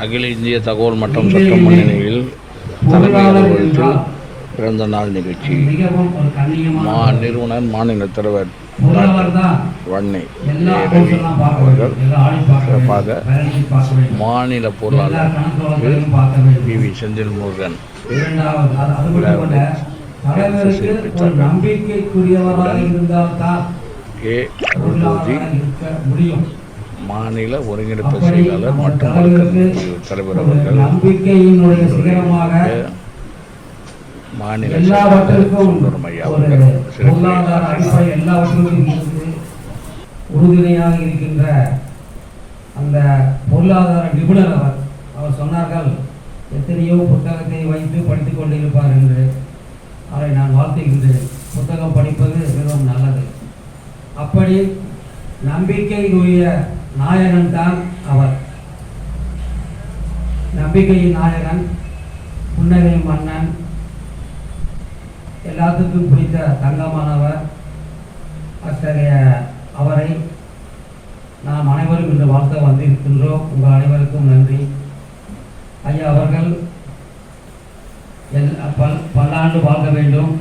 அகில இந்திய தகவல் மற்றும் சட்ட முன்னணியில் தலைமை அலுவலகத்தில் பிறந்த நாள் நிகழ்ச்சி. மா நிறுவனர் மாநில தலைவர் வன்னை ஏ. ரவி அவர்கள் சிறப்பாக மாநில பொருளாளர் பி. வி. செந்தில் முருகன் இருந்தால்தான் கே. அருள்ஜோதி மாநில ஒருங்கிணைப்பு செயலாளர் மற்றும் வழக்கறிஞர் தலைவர் அவர்கள் நம்பிக்கையினுடைய மாநில சுந்தரமையா ஒரு அவர்கள் உறுதுணையாக இருக்கின்ற அந்த பொருளாதார நிபுணர் அவர். அவர் சொன்னார்கள் எத்தனையோ புத்தகத்தை வைத்து படித்துக் கொண்டிருப்பார் என்று. அவரை நான் வாழ்த்துகின்றேன். புத்தகம் படிப்பது மிகவும் நல்லது. அப்படி நம்பிக்கையுடைய நாயகன் தான் அவர். நம்பிக்கையின் நாயகன் புன்னகை மன்னன் எல்லாத்துக்கும் பிடித்த தங்கமானவர். அத்தகைய அவரை நாம் அனைவரும் இந்த வாழ்த்த வந்திருக்கின்றோம். உங்கள் அனைவருக்கும் நன்றி. ஐயா அவர்கள் எல் பல் பல்லாண்டு வாழ வேண்டும்.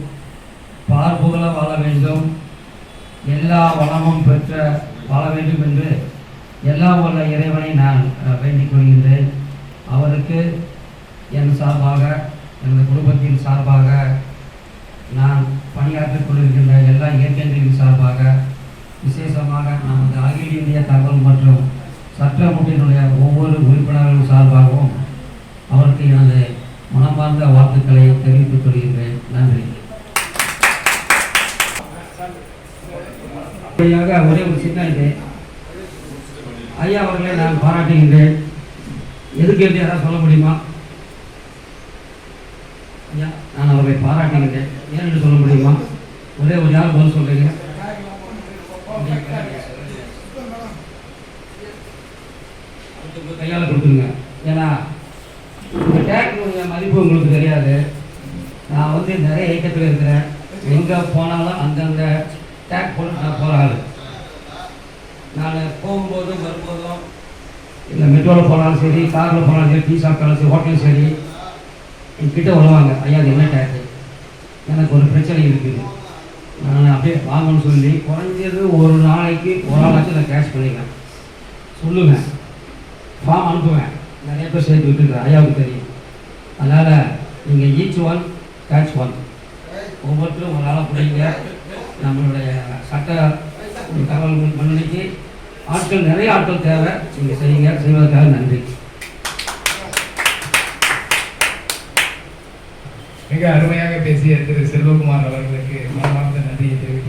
பார்ப்புகள வாழ வேண்டும். எல்லா வளமும் பெற்ற வாழ வேண்டும் என்று எல்லாம் உள்ள இறைவனை நான் வேண்டிக் கொள்கின்றேன். அவருக்கு என் சார்பாக எனது குடும்பத்தின் சார்பாக நான் பணியாற்றிக் கொண்டிருக்கின்ற எல்லா இயக்கங்களின் சார்பாக விசேஷமாக நமது அகில இந்திய தகவல் மற்றும் சட்டமன்றத்தினுடைய ஒவ்வொரு உறுப்பினர்கள் சார்பாகவும் அவருக்கு எனது மனமார்ந்த வாழ்த்துக்களை தெரிவித்துக் கொள்கின்றேன். நன்றி. ஒரே ஒரு சின்ன இது. ஐயா அவர்களை நான் பாராட்டுகின்றேன். எதுக்கு என்று யாராவது சொல்ல முடியுமா? ஐயா நான் அவர்களை பாராட்டுகின்றேன். ஏன் என்று சொல்ல முடியுமா? ஒரே ஒரு யார் பதில் சொல்றீங்க. கையால் கொடுத்துருங்க. ஏன்னா இந்த டேக்னுடைய மதிப்பு உங்களுக்கு தெரியாது. நான் வந்து நிறைய இயக்கத்தில் இருக்கிறேன். எங்கே போனாலும் அந்தந்த டேக் போட்டு நான் போகிற ஆள். நான் போகும்போதும் வரும்போதும் இல்லை மெட்ரோவில் போனாலும் சரி காரில் போனாலும் சரி டீ சாப்பிட்டாலும் சரி ஹோட்டலும் சரி என்கிட்ட வருவாங்க. ஐயா அது என்ன டேக்கு எனக்கு ஒரு பிரச்சனை இருக்குது. நான் அப்படியே வாங்கணும்னு சொல்லி குறைஞ்சது ஒரு நாளைக்கு ஒரு நாளாச்சும் நான் கேஷ் பண்ணிக்கிறேன் சொல்லுவேன். ஃபார்ம் அனுப்புவேன். நிறைய பேர் சேர்த்து விட்டுருக்கேன் ஐயாவுக்கு தெரியும். அதனால் நீங்கள் ஈச் ஒன் கேட்ச் ஒன் ஒவ்வொருத்தரும் ஒரு ஆளாக பிடிங்க. நம்மளுடைய சட்ட தகவல் மன்னணிக்கு ஆட்கள் நிறைய ஆட்கள் தேவை. நீங்கள் செய்யுங்க. செய்வதற்காக நன்றி. மிக அருமையாக பேசிய திரு செல்வகுமார் அவர்களுக்கு மனமார்ந்த நன்றியை தெரிவித்து